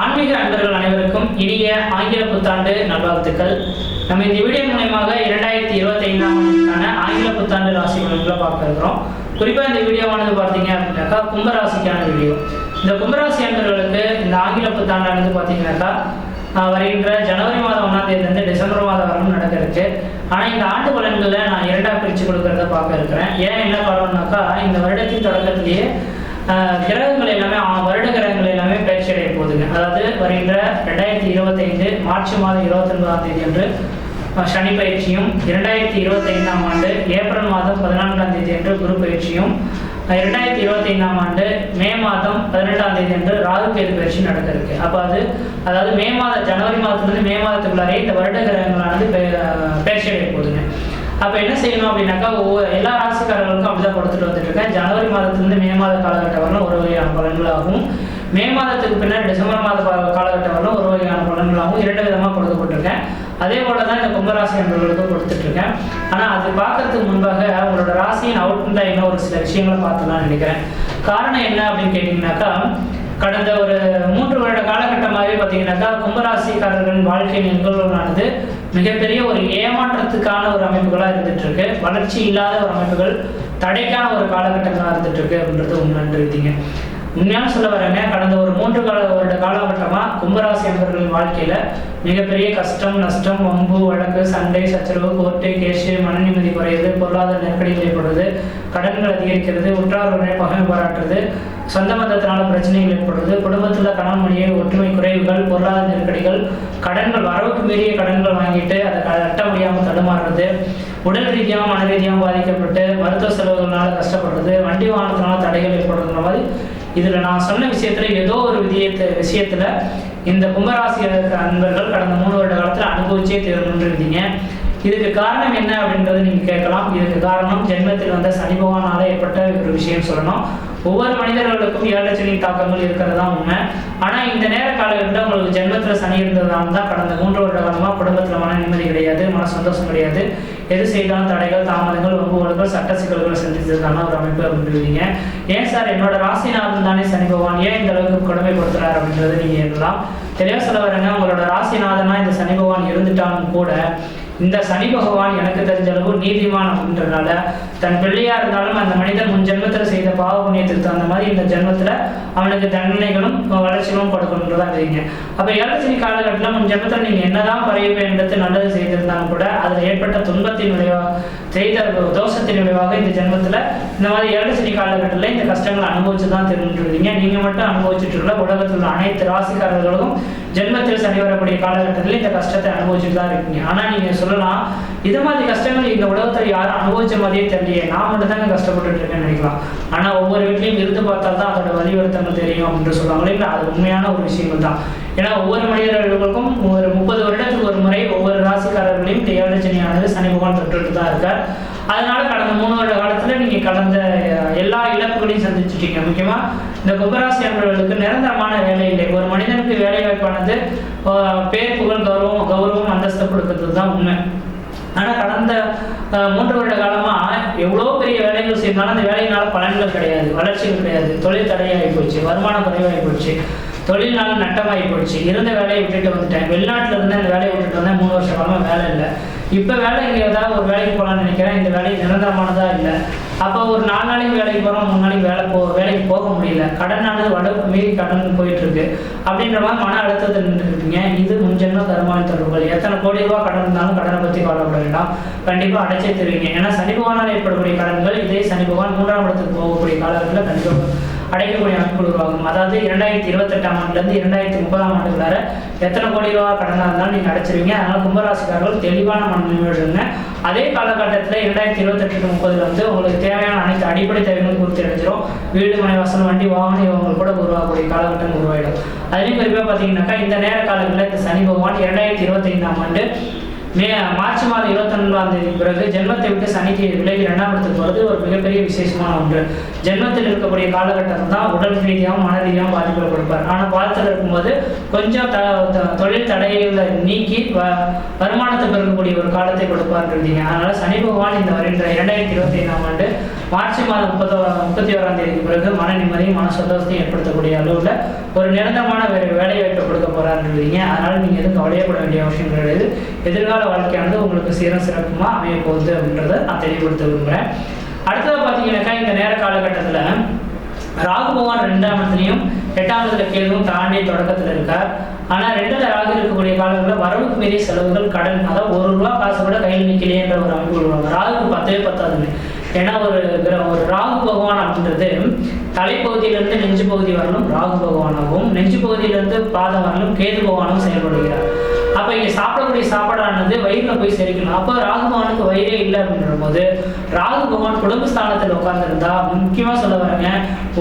ஆன்மீக அன்பர்கள் அனைவருக்கும் இனிய ஆங்கில புத்தாண்டு நல்வாழ்த்துக்கள். நம்ம இந்த வீடியோ மூலயமாக இரண்டாயிரத்தி இருபத்தி ஐந்தாம் ஆண்டுக்கான ஆங்கில புத்தாண்டு ராசி பலன்களை பார்க்க இருக்கிறோம். குறிப்பாக இந்த வீடியோவானது பார்த்தீங்க அப்படின்னாக்கா கும்பராசிக்கான வீடியோ. இந்த கும்பராசி அன்பர்களுக்கு இந்த ஆங்கில புத்தாண்டானது பார்த்தீங்கன்னாக்கா ஆஹ், வருகின்ற ஜனவரி மாதம் ஒன்றாம் தேதியிலேருந்து டிசம்பர் மாதம் வரலும் நடக்க இருக்கு ஆனால் இந்த ஆண்டு பலன்களை நான் இரண்டாக பிரித்து கொடுக்கறத பார்க்க இருக்கிறேன். ஏன் என்ன காரணம்னாக்கா இந்த வருடத்தின் தொடக்கத்திலேயே கிரகங்கள் எல்லாமே ஆ- வருட கிரகங்கள் எல்லாமே பயிற்சி அடைய போகுதுங்க. அதாவது வருகின்ற ரெண்டாயிரத்தி இருபத்தைந்து மார்ச் மாதம் இருபத்தி ஒன்பதாம் தேதி அன்று சனி பயிற்சியும் இரண்டாயிரத்தி இருபத்தைந்தாம் ஆண்டு ஏப்ரல் மாதம் பதினான்காம் தேதி அன்று குரு பயிற்சியும் இரண்டாயிரத்தி இரண்டாயிரத்தி இருபத்தைந்தாம் ஆண்டு மே மாதம் பதினெட்டாம் தேதி அன்று ராகு கேது பயிற்சி நடக்க இருக்கு அப்போ அது அதாவது மே மாதம் ஜனவரி மாதத்துலேருந்து மே மாதத்துக்குள்ளாரே இந்த வருட கிரகங்களானது பெ- ஆஹ் பயிற்சி அடைய போகுதுங்க அப்போ என்ன செய்யணும் அப்படின்னாக்கா ஒவ்வொரு எல்லா ராசிக்காரர்களுக்கும் அப்படிதான் கொடுத்துட்டு வந்துட்டு இருக்கேன் ஜனவரி மாதத்துலேருந்து மே மாத காலகட்டம் வரலாம் ஒரு வகையான பலன்களாகவும் மே மாதத்துக்கு பின்னர் டிசம்பர் மாத காலகட்டம் வரலாம் ஒரு வகையான பலன்களாகவும் இரண்டு விதமாக கொடுக்கப்பட்டிருக்கேன். அதே போல தான் இந்த கும்பராசி நண்பர்களுக்கும் கொடுத்துட்டு இருக்கேன் ஆனால் அது பார்க்கறதுக்கு முன்பாக உங்களோட ராசியின் அவுட்புட்டாக என்ன ஒரு சில விஷயங்களை பார்த்துலாம் நினைக்கிறேன். காரணம் என்ன அப்படின்னு கேட்டிங்கனாக்கா கடந்த ஒரு மூன்று வருட காலகட்டமாகவே பார்த்தீங்கன்னாக்கா கும்பராசிக்காரர்களின் வாழ்க்கை நிகழ்வுகளானது மிகப்பெரிய ஒரு ஏமாற்றத்துக்கான ஒரு அமைப்புகளாக இருந்துட்டு இருக்கு வளர்ச்சி இல்லாத ஒரு அமைப்புகள் தடைக்கான ஒரு காலகட்டங்களாக இருந்துட்டு இருக்கு அப்படின்றது உண்மைன்றீங்க உண்மையான சொல்ல வரேங்க கடந்த ஒரு மூன்று கால வருட காலகட்டமாக கும்பராசி அன்பர்களின் வாழ்க்கையில மிகப்பெரிய கஷ்டம் நஷ்டம் வம்பு வழக்கு சண்டை சச்சரவு கோர்ட்டு கேஷு மன நிம்மதி குறையுது பொருளாதார நெருக்கடிகள் ஏற்படுறது கடன்கள் அதிகரிக்கிறது உற்றாருடனே பகமை பாராட்டுறது சொந்த மதத்தினால பிரச்சனைகள் ஏற்படுறது குடும்பத்தில் கணவன் மொழியை ஒற்றுமை குறைவுகள் பொருளாதார நெருக்கடிகள் கடன்கள் வரவுக்கு மீறிய கடன்கள் வாங்கிட்டு அதை கட்ட முடியாமல் தடுமாறுறது உடல் ரீதியாகவும் மன ரீதியாகவும் பாதிக்கப்பட்டு மருத்துவ செலவுகளால கஷ்டப்படுறது வண்டி வாகனத்தினால தடைகள் ஏற்படுறதுன்ற மாதிரி இதில் நான் சொன்ன விஷயத்தில் ஏதோ ஒரு விதியத்தை விஷயத்தில் இந்த கும்பராசி அன்பர்கள் கடந்த மூணு வருட காலத்தில் அனுபவிச்சே தேர்ந்துருந்தீங்க இருந்தீங்க. இதுக்கு காரணம் என்ன அப்படின்றது நீங்க கேட்கலாம். இதுக்கு காரணம் ஜென்மத்தில் வந்த சனி பகவானால ஏற்பட்ட ஒரு விஷயம் சொல்லணும். ஒவ்வொரு மனிதர்களுக்கும் ஏழச்சனி தாக்கங்கள் இருக்கிறதா உண்மை. ஆனா இந்த நேர காலகட்டத்தில் உங்களுக்கு ஜென்மத்துல சனி இருந்ததால தான் கடந்த மூன்று வருட காலமா குடும்பத்துல மன நிம்மதி கிடையாது மன சந்தோஷம் கிடையாது. எது செய்தாலும் தடைகள் தாமதங்கள் வம்புகளுகள் சட்ட சிக்கல்களை சந்தித்ததுக்கான ஒரு அமைப்பு அப்படின்றீங்க ஏன் சார்? என்னோட ராசிநாதன் தானே சனி பகவான். ஏன் இந்த அளவுக்கு கொடுமைப்படுத்துறாரு அப்படின்றத நீங்க எண்ணலாம் தெளிவா சொல்ல வரேங்க. உங்களோட ராசிநாதனா இந்த சனி பகவான் இருந்துட்டாலும் கூட இந்த சனி பகவான் எனக்கு தெரிஞ்ச அளவு நீதிமான் அப்படின்றனால தன் பிள்ளையா இருந்தாலும் அந்த மனிதன் முன் ஜென்மத்துல செய்த பாவ புண்ணியத்திற்கு அந்த மாதிரி இந்த ஜென்மத்துல அவனுக்கு தண்டனைகளும் வளர்ச்சிகளும் கொடுக்கணுன்றதா இருக்கீங்க. அப்ப ஏழச்சனி காலகட்டத்தில் முன் ஜென்மத்துல நீங்க என்னதான் பறைய எடுத்து நல்லது செய்திருந்தாலும் கூட அதுல ஏற்பட்ட துன்பத்தின் விளைவாக செய்த தோஷத்தின் விளைவாக இந்த ஜென்மத்துல இந்த மாதிரி ஏழச்சனி காலகட்டத்தில் இந்த கஷ்டங்களை அனுபவிச்சு தான் தெரிஞ்சுருந்தீங்க நீங்க மட்டும் அனுபவிச்சுட்டு இருக்கல உலகத்தில் உள்ள அனைத்து ராசிக்காரர்களும் ஜென்மத்தில் சனி வரக்கூடிய காலகட்டத்தில் இந்த கஷ்டத்தை அனுபவிச்சுட்டு தான் இருக்கீங்க. ஆனா நீங்க சொல்லலாம். இது மாதிரி கஷ்டங்கள் இந்த உலகத்தில் யாரும் அனுபவிச்ச மாதிரியே தெரியலையே. நான் மட்டும் தாங்க கஷ்டப்பட்டுட்டு இருக்கேன்னு நினைக்கலாம். ஆனா ஒவ்வொரு வீட்லையும் இருந்து பார்த்தா தான் அதோட வலியுறுத்தங்கள் தெரியும் அப்படின்னு சொல்லுவாங்களே இல்லை அது உண்மையான ஒரு விஷயங்கள் தான். ஏன்னா ஒவ்வொரு மனிதர்களுக்கும் ஒரு முப்பது வருடத்துக்கு ஒரு முறை ஒவ்வொரு ராசிக்காரர்களையும் இந்த சனி பகவான் தொட்டுட்டு தான் இருக்கார். அதனால கடந்த மூணு வருட காலத்துல நீங்க கடந்த அஹ், எல்லா முக்கியமா இந்த கும்பராசி அன்பர்களுக்கு நிரந்தரமான வேலை இல்லை. ஒரு மனிதனுக்கு வேலை வாய்ப்பானது பேர் புகழ் கௌரவம் கௌரவம் அந்தஸ்து கொடுக்கறது தான் உண்மை. ஆனா கடந்த மூன்று வருட காலமா எவ்வளோ பெரிய வேலைகள் செய்தாலும் அந்த வேலையினால பலன்கள் கிடையாது வளர்ச்சிகள் கிடையாது. தொழில் தடையாகி போச்சு வருமானம் குறைவாகி போச்சு. தொழில்னால நட்டமாகி போச்சு இருந்த வேலையை விட்டுட்டு வந்துட்டேன். வெளிநாட்டுல இருந்து அந்த வேலையை விட்டுட்டு வந்தேன். மூணு வருஷ காலமாக வேலை இல்லை. இப்போ வேலை இங்கே ஏதாவது ஒரு வேலைக்கு போகலான்னு நினைக்கிறேன். இந்த வேலை நிரந்தரமானதா இல்லை. அப்போ ஒரு நாலு நாளைக்கு வேலைக்கு போகிறோம் மூணு நாளைக்கு வேலை போ வேலைக்கு போக முடியல. கடனானது வடக்கு மீறி கடன் போயிட்டு இருக்கு அப்படின்ற மாதிரி மன அழுத்தத்தில் நின்றுருக்கீங்க இது முன்ஜென்ம தருமான தொடர்புகள். எத்தனை கோடி ரூபாய் கடன் இருந்தாலும் கடனை பற்றி கவலைப்பட வேண்டாம் கண்டிப்பாக அடைச்சே தருவீங்க. ஏன்னா சனி பகவானால் ஏற்படக்கூடிய கடன்கள் இதே சனி பகவான் மூன்றாம் இடத்துக்கு போகக்கூடிய காலங்களில் கண்டிப்பாக அடைக்கக்கூடிய அமைப்புகள் உருவாகும். அதாவது இரண்டாயிரத்தி இருபத்தெட்டாம் ஆண்டுலேருந்து இரண்டாயிரத்தி முப்பதாம் ஆண்டுக்குள்ளார எத்தனை கோடி ரூபா கடனாக இருந்தாலும் நீங்கள் அடைச்சிருவீங்க. அதனால் கும்பராசிக்காரர்கள் தெளிவான மனநிலையுடன் அதே காலகட்டத்தில் இரண்டாயிரத்தி இருபத்தெட்டு முப்பதுல வந்து உங்களுக்கு தேவையான அனைத்து அடிப்படை தேவைகளும் பூர்த்தி அடைஞ்சிரும். வீடு மனை வசனம் வண்டி வாகனம் இவங்க கூட உருவாகக்கூடிய காலகட்டம் உருவாயிடும். அதுலேயும் குறிப்பாக பார்த்தீங்கன்னாக்கா இந்த நேர காலங்களில் இந்த சனி பகவான் இரண்டாயிரத்தி இருபத்தைந்தாம் ஆண்டு மே மார்ச் மாதம் இருபத்தொன்பதாம் தேதி பிறகு ஜென்மத்தை விட்டு சனிக்கு விலகி இரண்டாம் இடத்துக்கு வருது ஒரு மிகப்பெரிய விசேஷமான ஒன்று. ஜென்மத்தில் இருக்கக்கூடிய காலகட்டம் தான் உடல் ரீதியாகவும் மன ரீதியாகவும் பாதிப்புகளை கொடுப்பார் ஆனால் பாதத்தில் இருக்கும்போது கொஞ்சம் த தொழில் தடைகளை நீக்கி வ வருமானத்தை பெருக்கக்கூடிய ஒரு காலத்தை கொடுப்பார்ன்றீங்க அதனால சனி பகவான் இந்த வருகின்ற இரண்டாயிரத்தி இருபத்தி ஐந்தாம் ஆண்டு மார்ச் மாதம் முப்பத்தோ முப்பத்தி ஓராம் தேதிக்கு பிறகு மன நிம்மதியும் மன சந்தோஷத்தையும் ஏற்படுத்தக்கூடிய அளவில் ஒரு நிரந்தரமான வேலை வாய்ப்பு கொடுக்க போறாருன்றீங்க அதனால நீங்க எதுவும் கவலையப்பட வேண்டிய அவசியம் கிடையாது. எதிர்கால வாழ்க்கையானது உங்களுக்கு சீரம் சிறப்புமா அமைய போகுது அப்படின்றத நான் தெளிவுபடுத்த விரும்புகிறேன் அடுத்தது பார்த்தீங்கன்னாக்கா இந்த நேர காலகட்டத்தில் ராகு பகவான் ரெண்டாம் இடத்துலையும் எட்டாம் இடத்துல கேதுவும் தாண்டி தொடக்கத்தில் இருக்கார். ஆனா ரெண்டுல ராகு இருக்கக்கூடிய காலங்களில் வரவுக்கு மீறிய செலவுகள் கடன் அதாவது ஒரு ரூபா காசு கூட கையில் நிற்கலையேன்ற ஒரு அமைப்பு வருவாங்க ராகுக்கு பத்தவே பத்தாதுங்க ஏன்னா ஒரு ஒரு ராகு பகவான் அப்படின்றது தலைப்பகுதியிலிருந்து நெஞ்சு பகுதி வரலும் ராகு பகவானாகவும் நெஞ்சு பகுதியிலிருந்து பாதம் வரலும் கேது பகவானும் செயல்படுகிறார். அப்ப இங்க சாப்பிடக்கூடிய சாப்பாடானது வயிறுல போய் செரிக்கணும். அப்போ ராகு வயிறே இல்லை அப்படின்ற போது ராகு பகவான் குடும்ப ஸ்தானத்தில் உட்கார்ந்துருந்தா முக்கியமா சொல்ல வரேங்க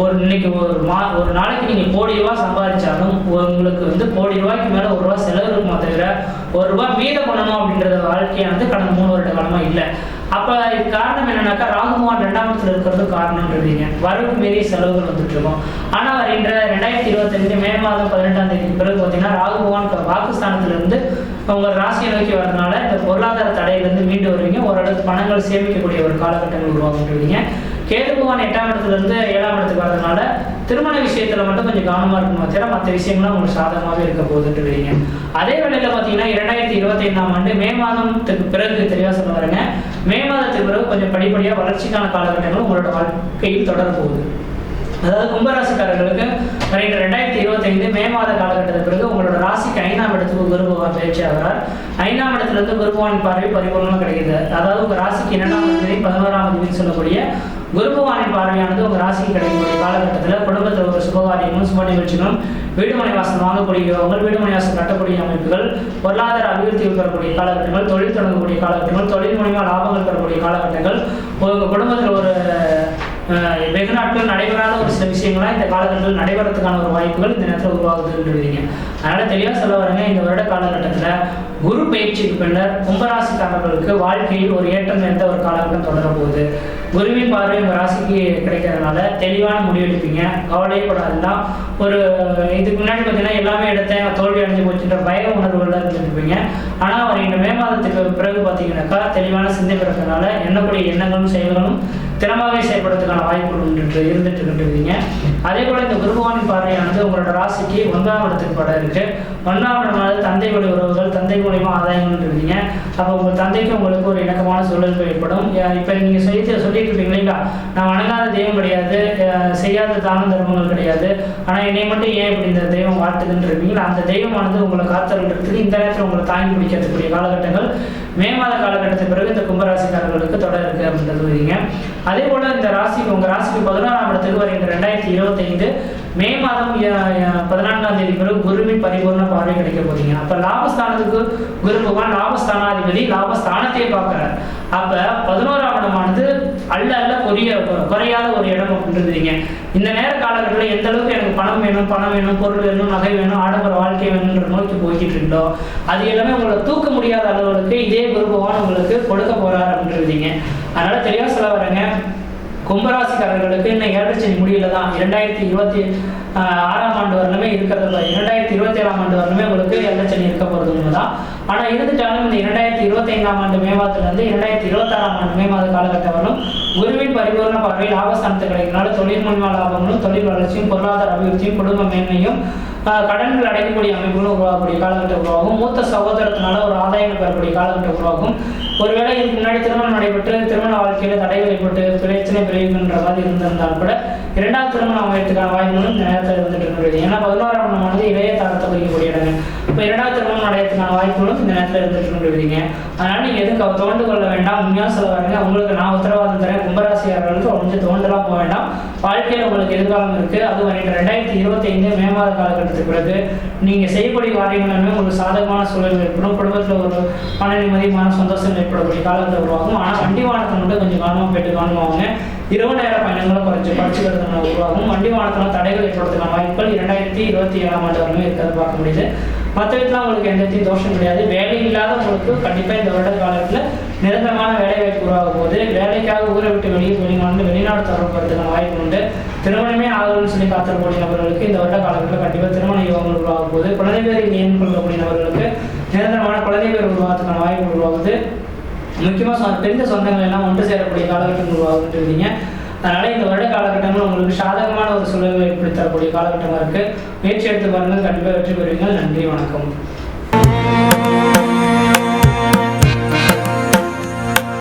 ஒரு இன்னைக்கு ஒரு மா ஒரு நாளைக்கு நீங்க கோடி ரூபாய் சம்பாதிச்சாலும் உங்களுக்கு வந்து கோடி ரூபாய்க்கு மேல ஒரு ரூபாய் செலவு இருக்குமா தவிர ஒரு ரூபாய் மீதம் பண்ணணும் அப்படின்றத வாழ்க்கையானது கடந்த மூணு வருட காலமா இல்லை. அப்ப இதுக்கு காரணம் என்னன்னாக்கா ராகுமான் ரெண்டாம் இடத்துல இருக்கிறது காரணம்ன்றீங்க. வரவு மீறிய செலவுகள் வந்துட்டு இருக்கும். ஆனா வருகின்ற ரெண்டாயிரத்தி இருபத்தஞ்சு மே மாதம் பதினெட்டாம் தேதி பிறகு பார்த்தீங்கன்னா ராகுபவான் இருந்து இருந்து உங்க ராசியை நோக்கி வரதுனால இந்த பொருளாதார தடையிலிருந்து மீண்டு வருவீங்க. ஓரளவுக்கு பணங்கள் சேமிக்கக்கூடிய ஒரு காலகட்டங்கள் உருவாக்குறீங்க கேதுபகவான் எட்டாம் இடத்துல இருந்து ஏழாம் இடத்துக்கு வரதுனால திருமண விஷயத்துல மட்டும் கொஞ்சம் கவனமா இருக்கணும். தவிர மற்ற விஷயங்களும் உங்களுக்கு சாதகமாகவே இருக்க போகுதுன்றீங்க அதே வேளையில பாத்தீங்கன்னா இரண்டாயிரத்தி இருபத்தி ஐந்தாம் ஆண்டு மே மாதத்துக்கு பிறகு தெளிவா சொல்ல வரேங்க. மே மாதத்துக்கு பிறகு கொஞ்சம் படிப்படியா வளர்ச்சிக்கான காலகட்டங்களும் உங்களோட வாழ்க்கையில் தொடர போகுது. அதாவது கும்பராசிக்காரர்களுக்கு வருகின்ற ரெண்டாயிரத்தி இருபத்தைந்து மே மாத காலகட்டத்திற்கு பிறகு உங்களோட ராசிக்கு ஐந்தாம் இடத்துக்கு குரு பகவான் பயிற்சி ஆகிறார். ஐந்தாம் இடத்துலேருந்து குரு பகவான் பார்வை பரிபூர்ணமாக கிடைக்குது. அதாவது உங்கள் ராசிக்கு இரண்டாம் தேதி பதினோராம் தேதி சொல்லக்கூடிய குரு பகவானின் பார்வையானது உங்கள் ராசிக்கு கிடைக்கக்கூடிய காலகட்டத்தில் குடும்பத்தில் ஒரு சுபகாரியமும் சுப நிகழ்ச்சிகளும் வீடுமனை வாசல் வாங்கக்கூடிய வீடுமனை வாசல் கட்டக்கூடிய அமைப்புகள் பொருளாதார அபிவிருத்தி பெறக்கூடிய காலகட்டங்கள் தொழில் தொடங்கக்கூடிய காலகட்டங்கள் தொழில் மூலியமாக லாபங்கள் பெறக்கூடிய காலகட்டங்கள் உங்கள் குடும்பத்தில் ஒரு வெகு நாட்கள் நடைபெறாத ஒரு சில விஷயங்கள்லாம் இந்த காலகட்டத்தில் நடைபெறதுக்கான ஒரு வாய்ப்புகள் இந்த நேரத்தில் உருவாகுதுன்றீங்க அதனால தெளிவாக சொல்ல வரேங்க இந்த வருட காலகட்டத்தில் குரு பயிற்சிக்கு பின்னர் ராசிக்காரர்களுக்கு வாழ்க்கையில் ஒரு ஏற்றம் எந்த ஒரு காலகட்டம் தொடரப்போகுது குருவின் பார்வை உங்கள் ராசிக்கு கிடைக்கிறதுனால தெளிவான முடிவெடுப்பீங்க கவலைப்படாதுன்னா ஒரு இதுக்கு முன்னாடி பார்த்தீங்கன்னா எல்லாமே எடுத்தேன். தோல்வி அடைஞ்சு போச்சுன்ற பய உணர்வுகள் இருந்துருப்பீங்க ஆனால் அவர் இந்த மே மாதத்துக்கு பிறகு பார்த்தீங்கன்னாக்கா தெளிவான சிந்தை பிறக்கிறதுனால எண்ணக்கூடிய எண்ணங்களும் செயல்களும் திறமாகவே செயல்படுறதுக்கான வாய்ப்புகள் உண்டு இருந்துட்டு இருக்கின்றீங்க அதே போல இந்த குருபவானின் பார்வையானது உங்களோட ராசிக்கு ஒன்பதாம் இடத்துக்கு படம் இருக்கு. ஒன்றாவது தந்தை வழி உறவுகள் தந்தை மூலியமா ஆதாயங்கள் இருக்கீங்க. அப்போ உங்கள் தந்தைக்கு உங்களுக்கு ஒரு இணக்கமான சூழல் ஏற்படும். இப்போ நீங்கள் சொல்லி சொல்லிட்டு இருப்பீங்க இல்லைங்களா? நான் வணங்காத தெய்வம் கிடையாது. செய்யாத தான தர்மங்கள் கிடையாது. ஆனால் என்னை மட்டும் ஏன் இப்படி இந்த தெய்வம் வாழ்த்துதுன்னு இருப்பீங்களா அந்த தெய்வமானது உங்களை காத்தருன்றதுக்கு இந்த நேரத்தில் உங்களை தாங்கி பிடிக்கிறதுக்குரிய காலகட்டங்கள். மே மாத காலகட்டத்துக்கு பிறகு இந்த கும்பராசிக்காரர்களுக்கு தொடர் அப்படின்றது வரீங்க அதே போல இந்த ராசிக்கு உங்க ராசிக்கு பதினாறாம் இடத்துக்கு வருகின்ற ரெண்டாயிரத்தி இருபத்தைந்து மே மாதம் பதினான்காம் தேதி பிறகு குருவின் பரிபூர்ண பார்வை கிடைக்க போறீங்க அப்ப லாபஸ்தானத்துக்கு குரு பகவான் லாபஸ்தானாதிபதி லாபஸ்தானத்தை பார்க்கிறார். அப்ப பதினோராம் இடமானது அல்ல அல்ல குறைய குறையாத ஒரு இடம் அப்படின்றீங்க இந்த நேர காலகட்டத்தில் எந்த அளவுக்கு எனக்கு பணம் வேணும் பணம் வேணும் பொருள் வேணும் நகை வேணும் ஆடம்பர வாழ்க்கை வேணும்ன்ற நோக்கி போய்கிட்டு இருந்தோம் அது எல்லாமே உங்களை தூக்க முடியாத அளவுக்கு இதே குரு பகவான் உங்களுக்கு கொடுக்க போறாரு அப்படின்றீங்க அதனால தெளிவாக சொல்ல வரேங்க கும்பராசிக்காரர்களுக்கு இன்னும் ஏழரை சனி முடியல தான் இரண்டாயிரத்தி இருபத்தி ஆறாம் ஆண்டு வரலுமே இருக்கிறது இரண்டாயிரத்தி இருபத்தி ஏழாம் ஆண்டு வரலுமே உங்களுக்கு ஏழரை சனி இருக்க போறது உண்மைதான். ஆனா இருந்துட்டாலும் இந்த இரண்டாயிரத்தி இருபத்தி ஐந்தாம் ஆண்டு மே மாதத்துல இருந்து இரண்டாயிரத்தி இருபத்தி ஆறாம் ஆண்டு மே மாத காலகட்டம் வரலும் குருவின் பரிபூர்ண பார்வை லாபஸ்தானத்து கிடைக்கிறனால தொழில் முன்மா லாபங்களும் தொழில் வளர்ச்சியும் பொருளாதார அபிவிருத்தியும் குடும்ப மேன்மையும் ஆஹ், கடன்கள் அடைக்கக்கூடிய அமைப்புகளும் உருவாகக்கூடிய காலகட்டம் உருவாகும். மூத்த சகோதரத்தினால ஒரு ஆதாயம் பெறக்கூடிய காலகட்டம் உருவாகும். ஒருவேளை இதுக்கு முன்னாடி திருமணம் நடைபெற்று திருமண வாழ்க்கையில தடைகள் ஏற்பட்டு பிரச்சனை பிரிவுகின்ற இருந்திருந்தால் கூட இரண்டாவது திருமணம் அமையத்துக்கான வாய்ப்புகளும் இந்த நேரத்தில் இருந்துட்டு இருக்கிறது ஏன்னா பதினோராம் இடமானது இளைய தரத்தை குறிக்கக்கூடிய இடங்கள் இப்போ இரண்டாவது திருமணம் அடையத்துக்கான வாய்ப்புகளும் இந்த நேரத்தில் இருந்துட்டு இருக்கிறீங்க அதனால நீங்க எதுவும் கவ- தோண்டு கொள்ள வேண்டாம்? உண்மையாக சொல்ல வரீங்க. உங்களுக்கு நான் உத்தரவாதம் தரேன். கும்பராசியாளர்களுக்கு கொஞ்சம் தோண்டலாம் போக வேண்டாம். வாழ்க்கையில் உங்களுக்கு எதிர்காலம் இருக்கு. அது வரைக்கும் ரெண்டாயிரத்தி இருபத்தி ஐந்து மே மாத காலகட்டத்துக்கு பிறகு நீங்க செய்யக்கூடிய காரியங்கள் ஒரு சாதகமான சூழல் ஏற்படும். குடும்பத்தில் ஒரு மன நிம்மதி மன சந்தோஷம் ஏற்படக்கூடிய காலத்தில் உருவாகும். ஆனால் வண்டி வாகனத்தை மட்டும் கொஞ்சம் கவனமாக போயிட்டு கவனமாகுங்க இரவு நேர பயணங்களும் குறைச்சி வருதுனால உருவாகும் வண்டி வாகனத்தில் தடைகள் ஏற்படுறதுக்கான வாய்ப்புகள் இரண்டாயிரத்தி இருபத்தி ஏழாம் ஆண்டு வரைக்கும் இருக்கிறத பார்க்க முடியுது. மற்ற வீட்டில் உங்களுக்கு எந்த தோஷம் கிடையாது. வேலை இல்லாதவங்களுக்கு கண்டிப்பாக இந்த வருட காலத்தில் நிரந்தரமான வேலை வாய்ப்பு உருவாகும் போது வேலைக்காக ஊரை விட்டு வெளியே வெளிநாடு வெளிநாடு தொடர்புறதுக்கான வாய்ப்பு உண்டு. திருமணமே ஆகணும்னு சொல்லி காத்திருக்கக்கூடிய நபர்களுக்கு இந்த வருட காலத்தில் கண்டிப்பாக திருமண யோகங்கள் உருவாகும் போது குழந்தை பேரை நியமனம் கொள்ளக்கூடிய நபர்களுக்கு நிரந்தரமான குழந்தை பேர் உருவாகிறதுக்கான வாய்ப்பு உருவாகுது. முக்கியமாக சொ தெரிந்த சொந்தங்கள் எல்லாம் ஒன்று சேரக்கூடிய காலகட்டம் உருவாகிட்டு இருக்கீங்க. அதனால் இந்த வருட காலகட்டங்கள் உங்களுக்கு சாதகமான ஒரு சூழலை ஏற்படுத்தி தரக்கூடிய காலகட்டமாக இருக்குது முயற்சி எடுத்து பாருங்கள் கண்டிப்பாக வெற்றி பெறுவீங்கள் நன்றி வணக்கம்.